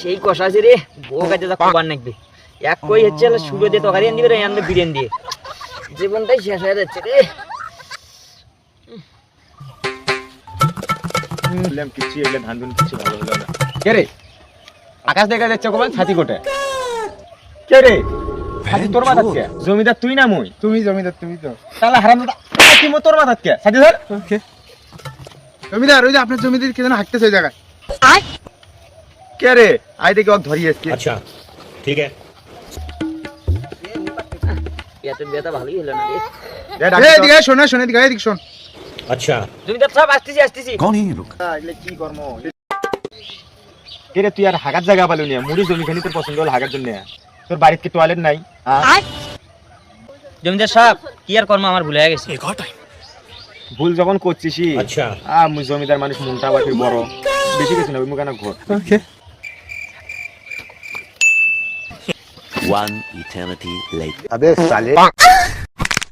সেই কষা আছে রে বউ কাছে কবার নাকবে। এক কই হচ্ছে দিয়ে রে আনবে বিরিয়ানি দিয়ে। জীবনটাই শেষ হয়ে যাচ্ছে রে। ধান কে রে? আকাশ দেখা যাচ্ছে কে রে? তোর জমিদার তুই না মই? তুমি জমিদার তুমি তো। তাহলে হারাম মো তোর মাথা ধর। জমিদার ওই যে আপনার জমিদার কে যেন হাঁটতেছে ওই জায়গায়। কে রে? আই দেখি ওকে ধরিয়ে এসছি আচ্ছা ঠিক আছে। আচ্ছা। কি তুই পালো হল কি নাই? জমিদার সাহেব কি আর কর্ম? আমার ভুলে গেছে। ভুল যখন করছিস আচ্ছা। আর জমিদার মানুষ মনটা বাকি বড়। বেশি কিছু না মুখানা ঘর। ওকে One eternity later.